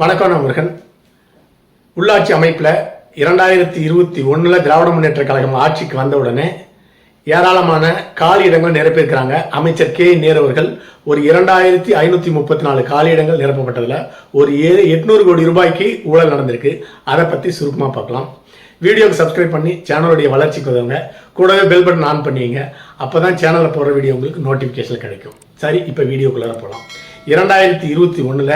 வணக்கம் நான் முருகன் உள்ளாட்சி அமைப்பில் இரண்டாயிரத்தி இருபத்தி ஒன்றில் திராவிட முன்னேற்ற கழகம் ஆட்சிக்கு வந்தவுடனே ஏராளமான காலி இடங்கள் நிரப்பியிருக்கிறாங்க. அமைச்சர் கே. நேருவர்கள் ஒரு இரண்டாயிரத்தி ஐநூற்றி முப்பத்தி நாலு காலி இடங்கள் நிரப்பப்பட்டதில் ஒரு ஏழு எட்நூறு கோடி ரூபாய்க்கு ஊழல் நடந்திருக்கு. அதை பற்றி சுருக்கமாக பார்க்கலாம். வீடியோக்கு சப்ஸ்கிரைப் பண்ணி சேனலுடைய வளர்ச்சிக்கு உதவுங்க. கூடவே பெல் பட்டன் ஆன் பண்ணிங்க அப்போ தான் சேனலில் போடுற வீடியோ உங்களுக்கு நோட்டிஃபிகேஷன் கிடைக்கும். சரி இப்போ வீடியோக்குள்ளே போகலாம் இரண்டாயிரத்தி இருபத்தி ஒன்றில்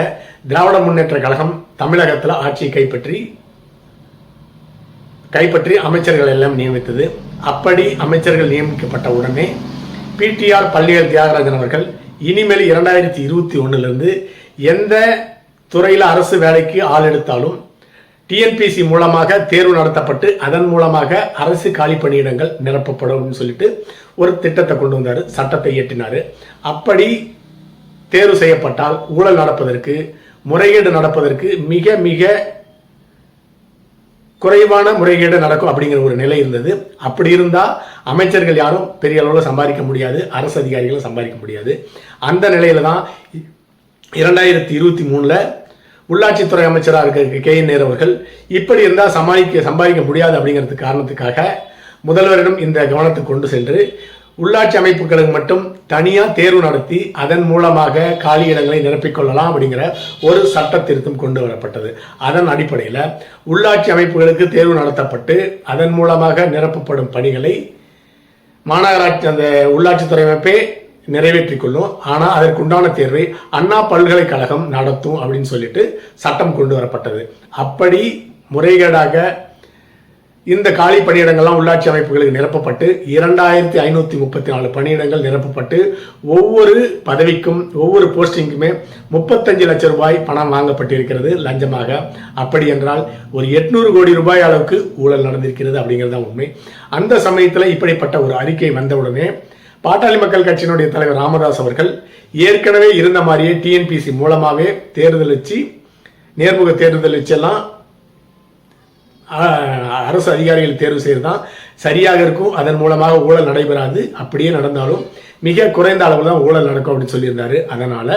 திராவிட முன்னேற்ற கழகம் தமிழகத்தில் ஆட்சியை கைப்பற்றி கைப்பற்றி அமைச்சர்கள் எல்லாம் நியமித்தது. அப்படி அமைச்சர்கள் நியமிக்கப்பட்ட உடனே பிடிஆர் பள்ளியல் தியாகராஜன் அவர்கள் இனிமேல் இரண்டாயிரத்தி இருபத்தி ஒன்றுலேருந்து எந்த துறையில் அரசு வேலைக்கு ஆள் எடுத்தாலும் டிஎன்பிசி மூலமாக தேர்வு நடத்தப்பட்டு அதன் மூலமாக அரசு காலி பணியிடங்கள் நிரப்பப்படும் சொல்லிட்டு ஒரு திட்டத்தை கொண்டு வந்தார் சட்டத்தை இயற்றினார். அப்படி தேர்வு செய்யப்பட்டால் ஊழல் நடப்பதற்கு முறைகேடு நடப்பதற்கு மிக மிக குறைவான முறைகேடு நடக்கும் அப்படிங்கிற ஒரு நிலை இருந்தது. அப்படி இருந்தால் அமைச்சர்கள் யாரும் பெரிய அளவில் சம்பாதிக்க முடியாது அரசு அதிகாரிகளும் சம்பாதிக்க முடியாது. அந்த நிலையில தான் இரண்டாயிரத்தி இருபத்தி மூணில் உள்ளாட்சித்துறை அமைச்சராக இருக்க கே என் நேரு அவர்கள் இப்படி இருந்தால் சமாளிக்க சம்பாதிக்க முடியாது அப்படிங்கிறதுக்கு காரணத்துக்காக முதல்வரிடம் இந்த கவனத்தை கொண்டு சென்று உள்ளாட்சி அமைப்புகளுக்கு மட்டும் தனியாக தேர்வு நடத்தி அதன் மூலமாக காலி இடங்களை நிரப்பிக்கொள்ளலாம் அப்படிங்கிற ஒரு சட்ட திருத்தம் கொண்டு வரப்பட்டது. அதன் அடிப்படையில் உள்ளாட்சி அமைப்புகளுக்கு தேர்வு நடத்தப்பட்டு அதன் மூலமாக நிரப்பப்படும் பணிகளை மாநகராட்சி அந்த உள்ளாட்சித்துறை அமைப்பே நிறைவேற்றி கொள்ளும். ஆனால் அதற்குண்டான தேர்வை அண்ணா பல்கலைக்கழகம் நடத்தும் அப்படின்னு சொல்லிட்டு சட்டம் கொண்டு வரப்பட்டது. அப்படி முறைகேடாக இந்த காலி பணியிடங்கள்லாம் உள்ளாட்சி அமைப்புகளுக்கு நிரப்பப்பட்டு இரண்டாயிரத்தி ஐநூற்றி முப்பத்தி நாலு பணியிடங்கள் நிரப்பப்பட்டு ஒவ்வொரு பதவிக்கும் ஒவ்வொரு போஸ்டிங்குமே முப்பத்தஞ்சு லட்சம் ரூபாய் பணம் வாங்கப்பட்டிருக்கிறது லஞ்சமாக. அப்படி என்றால் ஒரு எட்நூறு கோடி ரூபாய் அளவுக்கு ஊழல் நடந்திருக்கிறது அப்படிங்கிறது தான் உண்மை. அந்த சமயத்தில் இப்படிப்பட்ட ஒரு அறிக்கை வந்தவுடனே பாட்டாளி மக்கள் கட்சியினுடைய தலைவர் ராமதாஸ் அவர்கள் ஏற்கனவே இருந்த மாதிரியே டிஎன்பிசி மூலமாகவே தேர்தல் வச்சு நேர்முக தேர்தல் வச்செல்லாம் அரசு அதிகாரிகள் தேர்வு செய்கிறது தான் சரியாக இருக்கும் அதன் மூலமாக ஊழல் நடைபெறாது. அப்படியே நடந்தாலும் மிக குறைந்த அளவில் தான் ஊழல் நடக்கும் அப்படின்னு சொல்லியிருந்தாரு. அதனால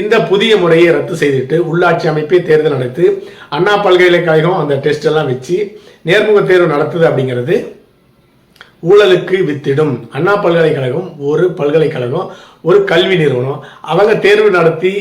இந்த புதிய முறையை ரத்து செய்துட்டு உள்ளாட்சி அமைப்பே தேர்தல் நடத்து அண்ணா பல்கலைக்கழகம் அந்த டெஸ்ட் எல்லாம் வச்சு நேர்முக தேர்வு நடத்துது அப்படிங்கிறது ஊழலுக்கு வித்திடும். அண்ணா பல்கலைக்கழகம் ஒரு பல்கலைக்கழகம் ஒரு கல்வி நிறுவனம். அவங்க தேர்வு நடத்தி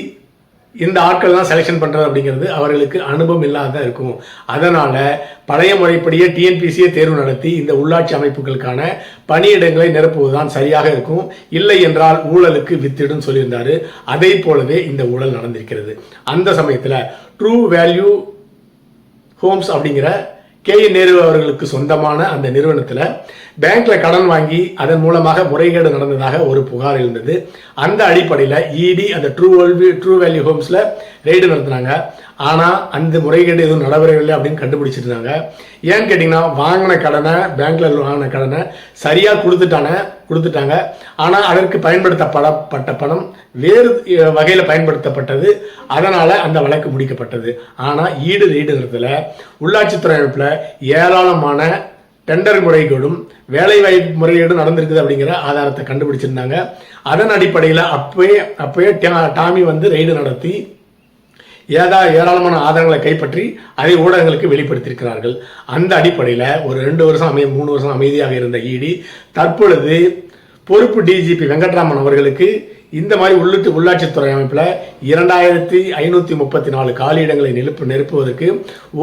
இந்த ஆட்கள்லாம் செலெக்ஷன் பண்ணுறது அப்படிங்கிறது அவர்களுக்கு அனுபவம் இல்லாத இருக்கும். அதனால் பழைய முறைப்படியே டிஎன்பிசியை தேர்வு நடத்தி இந்த உள்ளாட்சி அமைப்புகளுக்கான பணியிடங்களை நிரப்புவதுதான் சரியாக இருக்கும். இல்லை என்றால் ஊழலுக்கு வித்திடும் சொல்லியிருந்தார். அதே போலவே இந்த ஊழல் நடந்திருக்கிறது. அந்த சமயத்தில் ட்ரூ வேல்யூ ஹோம்ஸ் அப்படிங்கிற கே என் நேரு அவர்களுக்கு சொந்தமான அந்த நிறுவனத்தில் பேங்க்ல கடன் வாங்கி அதன் மூலமாக முறைகேடு நடந்ததாக ஒரு புகார் இருந்தது அந்த அடிப்படையில் இடி அந்த ட்ரூ ட்ரூ வேல்யூ ஹோம்ஸில் ரெய்டு நடத்தினாங்க. ஆனால் அந்த முறைகேடு எதுவும் நடைபெறவில்லை அப்படின்னு கண்டுபிடிச்சிருந்தாங்க ஏன்னு கேட்டிங்கன்னா வாங்கின கடனை பேங்க்ல வாங்கின கடனை சரியாக கொடுத்துட்டான கொடுத்துட்டாங்க. ஆனால் அதற்கு பயன்படுத்தப்படப்பட்ட பணம் வேறு வகையில் பயன்படுத்தப்பட்டது. அதனால் அந்த வழக்கு முடிக்கப்பட்டது. ஆனால் ஈடு ரெய்டு உள்ளாட்சித்துறை அமைப்பில் ஏராளமான டெண்டர் முறைகளும் வேலைவாய்ப்பு முறைகேடும் நடந்திருக்குது அப்படிங்கிற ஆதாரத்தை கண்டுபிடிச்சிருந்தாங்க. அதன் அடிப்படையில் அப்பயே அப்பவே டாமி வந்து ரெய்டு நடத்தி ஏதா ஏராளமான ஆதாரங்களை கைப்பற்றி அதை ஊடகங்களுக்கு வெளிப்படுத்தியிருக்கிறார்கள். அந்த அடிப்படையில் ஒரு ரெண்டு வருஷம் அமை மூணு வருஷம் அமைதியாக இருந்த இடி தற்பொழுது பொறுப்பு டிஜிபி வெங்கட்ராமன் அவர்களுக்கு இந்த மாதிரி உள்ளிட்டு உள்ளாட்சித்துறை அமைப்பில் இரண்டாயிரத்தி ஐநூற்றி முப்பத்தி நாலு காலியிடங்களை நெருப்பு நிரப்புவதற்கு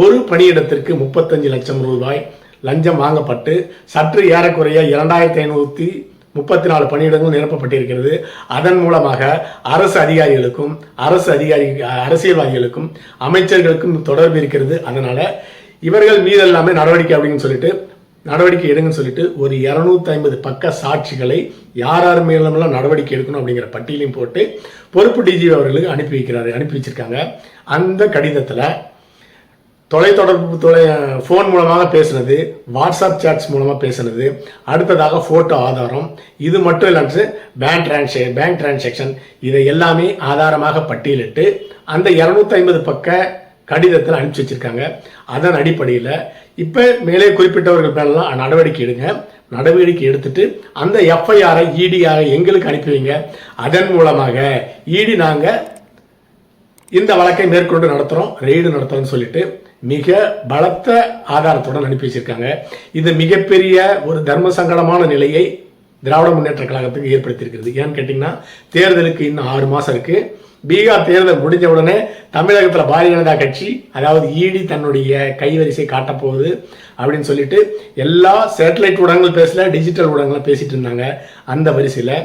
ஒரு பணியிடத்திற்கு முப்பத்தஞ்சு லட்சம் ரூபாய் லஞ்சம் வாங்கப்பட்டு சற்று ஏறக்குறைய இரண்டாயிரத்தி ஐநூற்றி முப்பத்தி நாலு பணியிடங்கள் நிரப்பப்பட்டிருக்கிறது. அதன் மூலமாக அரசு அதிகாரிகளுக்கும் அரசு அதிகாரி அரசியல்வாதிகளுக்கும் அமைச்சர்களுக்கும் தொடர்பு இருக்கிறது. அதனால இவர்கள் மீதெல்லாமே நடவடிக்கை அப்படின்னு சொல்லிட்டு நடவடிக்கை எடுங்கன்னு சொல்லிட்டு ஒரு இரநூத்தி ஐம்பது பக்க சாட்சிகளை யார் யார் மேலமெல்லாம் நடவடிக்கை எடுக்கணும் அப்படிங்கிற பட்டியலையும் போட்டு பொறுப்பு டிஜி அவர்களுக்கு அனுப்பி வைக்கிறாரு அனுப்பி வச்சிருக்காங்க. அந்த கடிதத்தில் தொலைத்தொடர்பு தொலை ஃபோன் மூலமாக பேசுனது வாட்ஸ்அப் சாட்ஸ் மூலமாக பேசுனது அடுத்ததாக ஃபோட்டோ ஆதாரம் இது மட்டும் இல்லாமல் பேங்க் டிரான்சே பேங்க் டிரான்சாக்ஷன் இதை எல்லாமே ஆதாரமாக பட்டியலிட்டு அந்த இரநூத்தி ஐம்பது பக்க கடிதத்தில் அனுப்பிச்சி வச்சுருக்காங்க. அதன் அடிப்படையில் இப்போ மேலே குறிப்பிட்டவர்கள் மேலாம் நடவடிக்கை எடுங்க. நடவடிக்கை எடுத்துட்டு அந்த எஃப்ஐஆரை இடியாக எங்களுக்கு அனுப்பி வைங்க. அதன் மூலமாக இடி நாங்கள் இந்த வழக்கை மேற்கொண்டு நடத்துகிறோம் ரெய்டு நடத்துகிறோம்னு சொல்லிட்டு மிக பலத்த ஆதாரத்துடன் அனுப்பி வச்சிருக்காங்க. இது மிகப்பெரிய ஒரு தர்ம சங்கடமான நிலையை திராவிட முன்னேற்ற கழகத்துக்கு ஏற்படுத்தியிருக்கிறது. ஏன்னு கேட்டிங்கன்னா தேர்தலுக்கு இன்னும் ஆறு மாதம் இருக்குது பீகார் தேர்தல் முடிஞ்ச உடனே தமிழகத்தில் பாரதிய ஜனதா கட்சி அதாவது இடி தன்னுடைய கைவரிசை காட்டப்போகுது அப்படின்னு சொல்லிட்டு எல்லா சேட்டலைட் ஊடகங்கள் பேசல டிஜிட்டல் ஊடகங்களும் பேசிட்டு இருந்தாங்க. அந்த வரிசையில்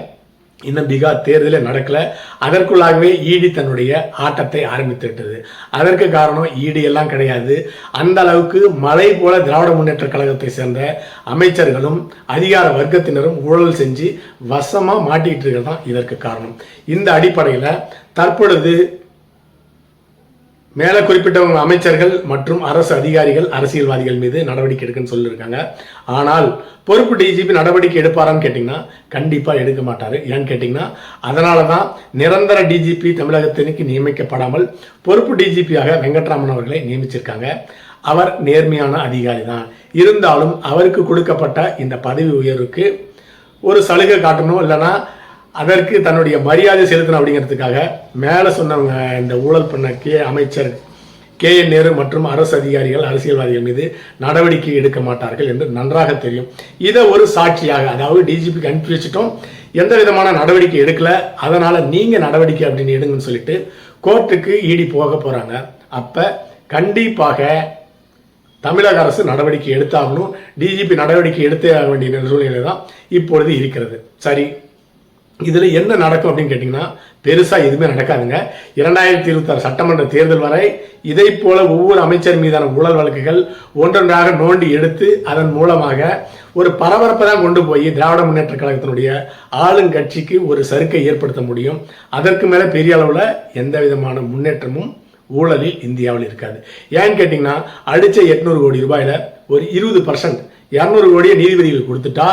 இன்னும் பீகார் தேர்தலே நடக்கல. அதற்குள்ளாகவே ஈடி தன்னுடைய ஆட்டத்தை ஆரம்பித்து விட்டது அதற்கு காரணம் ஈடி எல்லாம் கிடையாது. அந்த அளவுக்கு மலை போல திராவிட முன்னேற்ற கழகத்தை சேர்ந்த அமைச்சர்களும் அதிகார வர்க்கத்தினரும் ஊழல் செஞ்சு வசமாக மாட்டிக்கிட்டு இருக்கிறது தான் இதற்கு காரணம். இந்த அடிப்படையில் தற்பொழுது மேலே குறிப்பிட்டவங்க அமைச்சர்கள் மற்றும் அரசு அதிகாரிகள் அரசியல்வாதிகள் மீது நடவடிக்கை எடுக்குன்னு சொல்லியிருக்காங்க ஆனால் பொறுப்பு டிஜிபி நடவடிக்கை எடுப்பாரான்னு கேட்டிங்கன்னா கண்டிப்பாக எடுக்க மாட்டார். ஏன்னு கேட்டிங்கன்னா அதனால தான் நிரந்தர டிஜிபி தமிழகத்திற்கு நியமிக்கப்படாமல் பொறுப்பு டிஜிபியாக வெங்கட்ராமன் அவர்களை நியமிச்சிருக்காங்க. அவர் நேர்மையான அதிகாரி தான் இருந்தாலும் அவருக்கு கொடுக்கப்பட்ட இந்த பதவி உயர்வுக்கு ஒரு சலுகை காட்டணும் இல்லைன்னா அதற்கு தன்னுடைய மரியாதை செலுத்தணும் அப்படிங்கிறதுக்காக மேலே சொன்னவங்க இந்த ஊழல் பண்ண கே அமைச்சர் கே என் நேரு மற்றும் அரசு அதிகாரிகள் அரசியல்வாதிகள் மீது நடவடிக்கை எடுக்க மாட்டார்கள் என்று நன்றாக தெரியும். இதை ஒரு சாட்சியாக அதாவது டிஜிபிக்கு அனுப்பி வச்சுட்டோம். எந்த விதமான நடவடிக்கை எடுக்கல. அதனால நீங்க நடவடிக்கை அப்படின்னு எடுங்கன்னு சொல்லிட்டு கோர்ட்டுக்கு ஈடி போக போறாங்க. அப்ப கண்டிப்பாக தமிழக அரசு நடவடிக்கை எடுத்தாகணும். டிஜிபி நடவடிக்கை எடுத்தே ஆக வேண்டிய சூழ்நிலை தான் இப்பொழுது இருக்கிறது. சரி இதில் என்ன நடக்கும் அப்படின்னு கேட்டிங்கன்னா பெருசாக எதுவுமே நடக்காதுங்க. இரண்டாயிரத்தி இருபத்தாறு சட்டமன்ற தேர்தல் வரை இதை போல ஒவ்வொரு அமைச்சர் மீதான ஊழல் வழக்குகள் ஒன்றொன்றாக நோண்டி எடுத்து அதன் மூலமாக ஒரு பரபரப்பை தான் கொண்டு போய் திராவிட முன்னேற்ற கழகத்தினுடைய ஆளுங்கட்சிக்கு ஒரு சறுக்கை ஏற்படுத்த முடியும். அதற்கு மேலே பெரிய அளவில் எந்த விதமான முன்னேற்றமும் ஊழலில் இந்தியாவில் இருக்காது. ஏன்னு கேட்டிங்கன்னா அடித்த எட்நூறு கோடி ரூபாயில் ஒரு இருபது பர்சன்ட் இரநூறு கோடியை நீதிபதிகள் கொடுத்துட்டா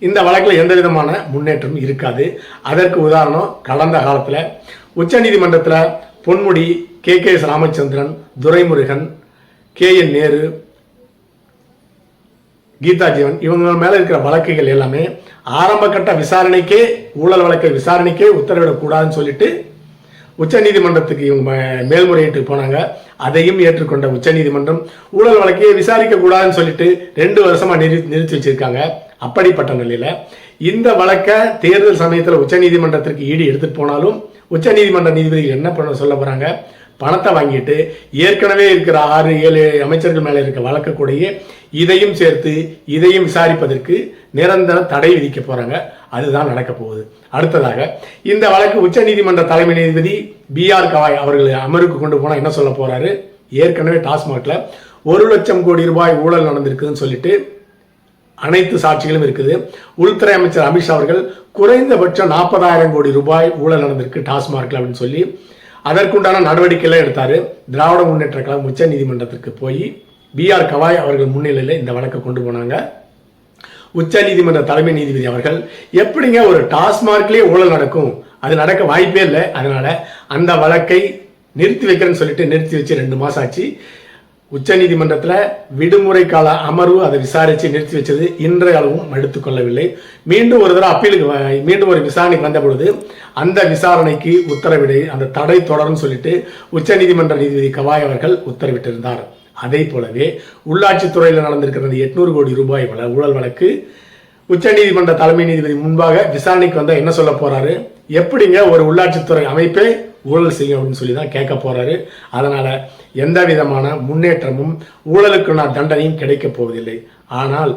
இந்த வழக்கில் எந்த விதமான முன்னேற்றமும் இருக்காது. அதற்கு உதாரணம் கடந்த காலத்தில் உச்சநீதிமன்றத்தில் Ponmudi K. K. S. Ramachandran Duraimurugan K. N. Nehru Geetha Jeevan இவங்க மேலே இருக்கிற வழக்குகள் எல்லாமே ஆரம்ப கட்ட விசாரணைக்கே ஊழல் வழக்கை விசாரணைக்கே உத்தரவிடக்கூடாதுன்னு சொல்லிட்டு உச்சநீதிமன்றத்துக்கு இவங்க மேல்முறையிட்டு போனாங்க. அதையும் ஏற்றுக்கொண்ட உச்சநீதிமன்றம் ஊழல் வழக்கையை விசாரிக்க கூடாதுன்னு சொல்லிட்டு ரெண்டு வருஷமா நிறு நிறுத்தி வச்சிருக்காங்க. அப்படிப்பட்ட நிலையில் இந்த வழக்கை தேர்தல் சமயத்தில் உச்சநீதிமன்றத்திற்கு ஈடு எடுத்துட்டு போனாலும் உச்சநீதிமன்ற நீதிபதிகள் என்ன பண்ண சொல்ல போகிறாங்க பணத்தை வாங்கிட்டு ஏற்கனவே இருக்கிற ஆறு ஏழு அமைச்சர்கள் மேலே இருக்க வழக்கு கூடயே இதையும் சேர்த்து இதையும் விசாரிப்பதற்கு நிரந்தர தடை விதிக்க போகிறாங்க அதுதான் நடக்க போகுது. அடுத்ததாக இந்த வழக்கு உச்சநீதிமன்ற தலைமை நீதிபதி பி ஆர் கவாய் அவர்கள் அமருக்கு கொண்டு போனால் என்ன சொல்ல போகிறாரு ஏற்கனவே டாஸ்மாகில் ஒரு லட்சம் கோடி ரூபாய் ஊழல் நடந்திருக்குதுன்னு சொல்லிட்டு அனைத்து சாட்சிகளும் இருக்குது. உள்துறை அமைச்சர் அமித்ஷா அவர்கள் குறைந்தபட்சம் நாற்பதாயிரம் கோடி ரூபாய் ஊழல் நடந்திருக்கு டாஸ்மார்க்கில் அப்படின்னு சொல்லி அதற்குண்டான நடவடிக்கைகளை எடுத்தார். திராவிட முன்னேற்ற கழகம் உச்ச நீதிமன்றத்திற்கு போய் பி ஆர் கவாய் அவர்கள் முன்னிலையில் இந்த வழக்கை கொண்டு போனாங்க. உச்ச நீதிமன்ற தலைமை நீதிபதி அவர்கள் எப்படிங்க ஒரு டாஸ்மார்க்லேயே ஊழல் நடக்கும்? அது நடக்க வாய்ப்பே இல்லை. அதனால அந்த வழக்கை நிறுத்தி வைக்கிறேன்னு சொல்லிட்டு நிறுத்தி வச்சு ரெண்டு மாசம் ஆச்சு. உச்ச நீதிமன்றத்தில் விடுமுறை கால அமர்வு அதை விசாரித்து நிறுத்தி வச்சது இன்றைய அளவும் எடுத்துக்கொள்ளவில்லை மீண்டும் ஒரு தடவை அப்பீலுக்கு மீண்டும் ஒரு விசாரணைக்கு வந்த பொழுது அந்த விசாரணைக்கு உத்தரவிட அந்த தடை தொடரும் சொல்லிட்டு உச்ச நீதிமன்ற நீதிபதி கவாய் அவர்கள் உத்தரவிட்டிருந்தார். அதே போலவே உள்ளாட்சித்துறையில் நடந்திருக்கிற அந்த எட்நூறு கோடி ரூபாய் ஊழல் வழக்கு உச்சநீதிமன்ற தலைமை நீதிபதி முன்பாக விசாரணைக்கு வந்தால் என்ன சொல்ல போறாரு? எப்படிங்க ஒரு உள்ளாட்சித்துறை அமைப்பே ஊழல் செய்யும் அப்படின்னு சொல்லி தான் கேட்க போறாரு. அதனால எந்த விதமான முன்னேற்றமும் நான் தண்டனையும் கிடைக்கப் போவதில்லை. ஆனால்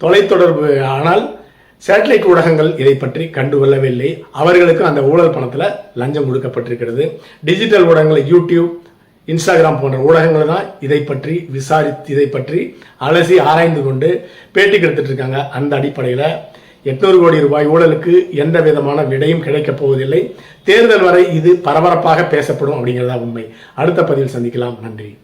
தொலைத்தொடர்பு ஆனால் சேட்டலைட் ஊடகங்கள் இதை பற்றி கண்டுகொள்ளவில்லை. அவர்களுக்கு அந்த ஊழல் பணத்தில் லஞ்சம் கொடுக்கப்பட்டிருக்கிறது. டிஜிட்டல் ஊடகங்கள் யூடியூப் இன்ஸ்டாகிராம் போன்ற ஊடகங்கள் தான் இதை பற்றி விசாரித்து இதை பற்றி அலசி ஆராய்ந்து கொண்டு பேட்டி கெடுத்துட்டு இருக்காங்க. அந்த அடிப்படையில் எட்நூறு கோடி ரூபாய் ஊழலுக்கு எந்த விதமான விடையும் கிடைக்கப் போவதில்லை. தேர்தல் வரை இது பரபரப்பாக பேசப்படும் அப்படிங்கிறதா உண்மை. அடுத்த பதிவில் சந்திக்கலாம். நன்றி.